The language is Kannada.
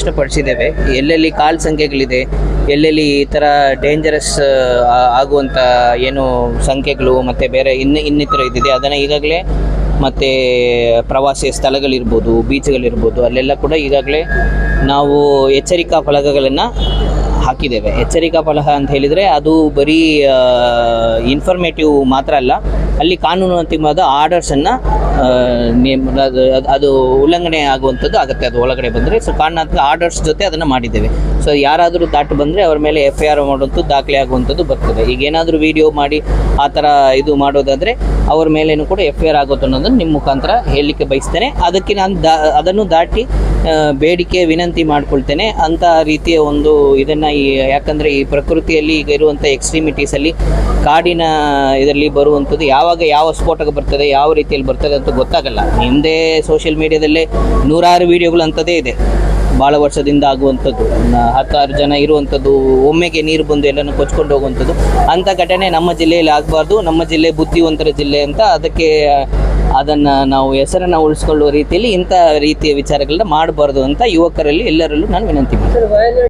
ಸ್ಪಷ್ಟಪಡಿಸಿದ್ದೇವೆ. ಎಲ್ಲೆಲ್ಲಿ ಕಾಲ್ ಸಂಖ್ಯೆಗಳಿದೆ, ಎಲ್ಲೆಲ್ಲಿ ಈ ಥರ ಡೇಂಜರಸ್ ಆಗುವಂಥ ಏನು ಸಂಖ್ಯೆಗಳು ಮತ್ತು ಬೇರೆ ಇನ್ನು, ಇನ್ನಿತರ ಇದಿದೆ ಅದನ್ನು ಈಗಾಗಲೇ ಮತ್ತು ಪ್ರವಾಸಿ ಸ್ಥಳಗಳಿರ್ಬೋದು, ಬೀಚ್ಗಳಿರ್ಬೋದು, ಅಲ್ಲೆಲ್ಲ ಕೂಡ ಈಗಾಗಲೇ ನಾವು ಎಚ್ಚರಿಕಾ ಫಲಕಗಳನ್ನು ಹಾಕಿದ್ದೇವೆ. ಎಚ್ಚರಿಕಾ ಫಲಕ ಅಂತ ಹೇಳಿದರೆ ಅದು ಬರೀ ಇನ್ಫಾರ್ಮೇಟಿವ್ ಮಾತ್ರ ಅಲ್ಲ, ಅಲ್ಲಿ ಕಾನೂನಾತ್ಮಕವಾದ ಆರ್ಡರ್ಸನ್ನು ಅದು ಉಲ್ಲಂಘನೆ ಆಗುವಂಥದ್ದು ಆಗುತ್ತೆ. ಅದು ಒಳಗಡೆ ಬಂದರೆ ಸೊ ಕಾರಣಾತ್ಮಕ ಆರ್ಡರ್ಸ್ ಜೊತೆ ಅದನ್ನು ಮಾಡಿದ್ದೇವೆ. ಸೊ ಯಾರಾದರೂ ದಾಟು ಬಂದರೆ ಅವ್ರ ಮೇಲೆ ಎಫ್ ಐ ಆರ್ ಮಾಡುವಂಥದ್ದು ದಾಖಲೆ ಆಗುವಂಥದ್ದು ಬರ್ತದೆ. ಈಗ ಏನಾದರೂ ವಿಡಿಯೋ ಮಾಡಿ ಆ ಥರ ಇದು ಮಾಡೋದಾದರೆ ಅವ್ರ ಮೇಲೇನು ಕೂಡ ಎಫ್ ಐ ಆರ್ ಆಗುತ್ತೆ ಅನ್ನೋದನ್ನು ನಿಮ್ಮ ಮುಖಾಂತರ ಹೇಳಲಿಕ್ಕೆ ಬಯಸ್ತೇನೆ. ಅದಕ್ಕೆ ನಾನು ದಾ, ಅದನ್ನು ದಾಟಿ ಬೇಡಿಕೆ, ವಿನಂತಿ ಮಾಡ್ಕೊಳ್ತೇನೆ. ಅಂತ ರೀತಿಯ ಒಂದು ಇದನ್ನು ಈ, ಯಾಕಂದರೆ ಈ ಪ್ರಕೃತಿಯಲ್ಲಿ ಈಗ ಇರುವಂಥ ಎಕ್ಸ್ಟ್ರೀಮಿಟೀಸಲ್ಲಿ ಕಾಡಿನ ಇದರಲ್ಲಿ ಬರುವಂಥದ್ದು ಯಾವಾಗ ಯಾವ ಸ್ಫೋಟಕ ಬರ್ತದೆ, ಯಾವ ರೀತಿಯಲ್ಲಿ ಬರ್ತದೆ ಅಂತ ಗೊತ್ತಾಗಲ್ಲ. ಹಿಂದೆ ಸೋಷಿಯಲ್ ಮೀಡಿಯಾದಲ್ಲೇ ನೂರಾರು ವಿಡಿಯೋಗಳು ಅಂಥದ್ದೇ ಇದೆ. ಭಾಳ ವರ್ಷದಿಂದ ಆಗುವಂಥದ್ದು. ಹತ್ತಾರು ಜನ ಇರುವಂಥದ್ದು, ಒಮ್ಮೆಗೆ ನೀರು ಬಂದು ಎಲ್ಲನೂ ಕೊಚ್ಕೊಂಡು ಹೋಗುವಂಥದ್ದು. ಅಂಥ ಘಟನೆ ನಮ್ಮ ಜಿಲ್ಲೆಯಲ್ಲಿ ಆಗಬಾರ್ದು. ನಮ್ಮ ಜಿಲ್ಲೆ ಬುದ್ಧಿವಂತರ ಜಿಲ್ಲೆ ಅಂತ ಅದಕ್ಕೆ, ಅದನ್ನು ನಾವು ಹೆಸರನ್ನು ಉಳಿಸ್ಕೊಳ್ಳುವ ರೀತಿಯಲ್ಲಿ ಇಂಥ ರೀತಿಯ ವಿಚಾರಗಳನ್ನ ಮಾಡಬಾರ್ದು ಅಂತ ಯುವಕರಲ್ಲಿ ಎಲ್ಲರಲ್ಲೂ ನಾನು ವಿನಂತಿ ಮಾಡ್ತೀನಿ.